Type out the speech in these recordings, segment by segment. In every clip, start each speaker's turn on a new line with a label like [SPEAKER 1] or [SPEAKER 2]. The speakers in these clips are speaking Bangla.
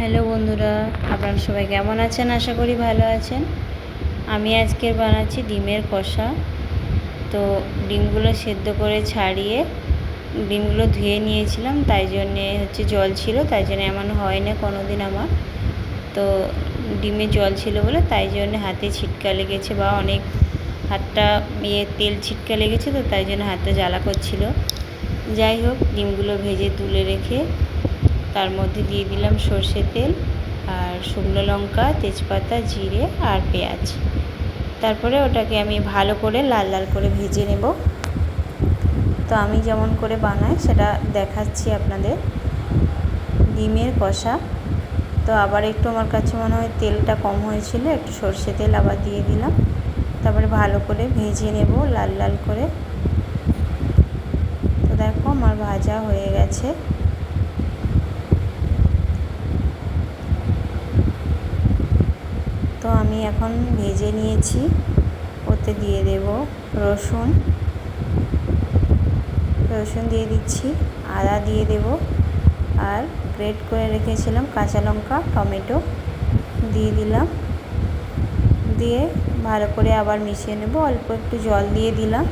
[SPEAKER 1] হ্যালো বন্ধুরা, আপনারা সবাই কেমন আছেন? আশা করি ভালো আছেন। আমি আজকে বানাচ্ছি ডিমের কষা। তো ডিমগুলো সেদ্ধ করে ছাড়িয়ে ডিমগুলো ধুয়ে নিয়েছিলাম, তাই জন্যে হচ্ছে জল ছিল, তাই জন্য এমন হয় না কোনো দিন আমার। তো ডিমে জল ছিল বলে তাই জন্য হাতে ছিটকা লেগেছে বা অনেক হাতটা ইয়ে তেল ছিটকা লেগেছে তো তাই জন্য হাতটা জ্বালা করছিল। যাই হোক, ডিমগুলো ভেজে তুলে রেখে তার মধ্যে দিয়ে দিলাম সর্ষে তেল আর শুকনো লঙ্কা, তেজপাতা, জিরে আর পেঁয়াজ। তারপরে ওটাকে আমি ভালো করে লাল লাল করে ভেজে নেব। তো আমি যেমন করে বানাই সেটা দেখাচ্ছি আপনাদের। ডিমের কষা। তো আবার একটু আমার কাছে মনে হয় তেলটা কম হয়েছিল, একটু সর্ষে তেল আবার দিয়ে দিলাম। তারপরে ভালো করে ভেজে নেব লাল লাল করে। তো দেখো আমার ভাজা হয়ে গেছে। তো আমি এখন ভেজে নিয়েছি। ওতে দিয়ে দেব রসুন। রসুন দিয়ে দিচ্ছি, আদা দিয়ে দেব। আর গ্রেট করে রেখেছিলাম কাঁচা লঙ্কা, টমেটো দিয়ে দিলাম। দিয়ে ভালো করে আবার মিশিয়ে নেব। অল্প একটু জল দিয়ে দিলাম।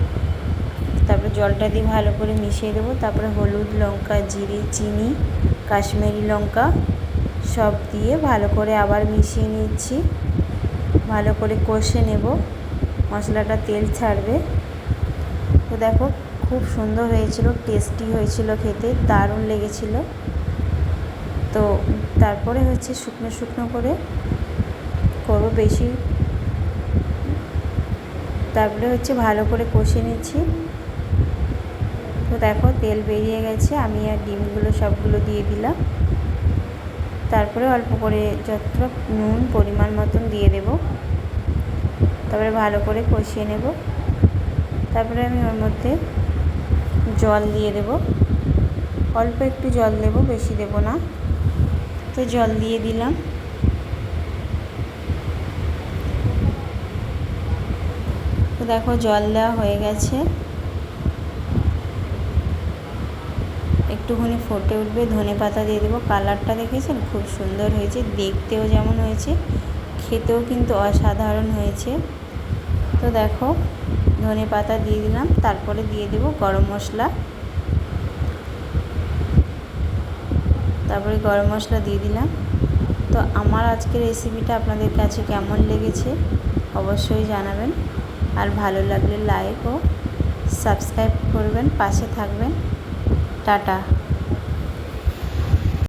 [SPEAKER 1] তারপরে জলটা দিয়ে ভালো করে মিশিয়ে দেবো। তারপরে হলুদ লঙ্কা, জিরে, চিনি, কাশ্মীরি লঙ্কা সব দিয়ে ভালো করে আবার মিশিয়ে নিচ্ছি। ভালো করে কষে নেব। মশলাটা তেল ছাড়বে। তো দেখো, খুব সুন্দর হয়েছিল টেস্টি হয়েছিল খেতে, দারুণ লেগেছিল। তো তারপরে হচ্ছে শুকনো শুকনো করে করব বেশি। তারপরে হচ্ছে ভালো করে কষে নিচ্ছি। তো দেখো, তেল বেরিয়ে গেছে, আমি আর ডিমগুলো সবগুলো দিয়ে দিলাম। তারপরে অল্প করে যতটা নুন পরিমাণ মতন দিয়ে তারপরে ভালো করে কষিয়ে নেব। তারপরে আমি ওর মধ্যে জল দিয়ে দেব। অল্প একটু জল দেব, বেশি দেব না। তো জল দিয়ে দিলাম। তো দেখো জল দেওয়া হয়ে গেছে। একটুখানি ফুটে উঠবে, ধনে পাতা দিয়ে দেবো। কালারটা দেখেছেন? খুব সুন্দর হয়েছে, দেখতেও যেমন হয়েছে, খেতেও কিন্তু অসাধারণ হয়েছে। তো দেখো, ধনে পাতা দিয়ে দিলাম, তারপরে দিয়ে দেবো গরম মশলা। তারপরে গরম মশলা দিয়ে দিলাম। তো আমার আজকের রেসিপিটা আপনাদের কাছে কেমন লেগেছে অবশ্যই জানাবেন। আর ভালো লাগলে লাইক ও সাবস্ক্রাইব করবেন, পাশে থাকবেন। টাটা।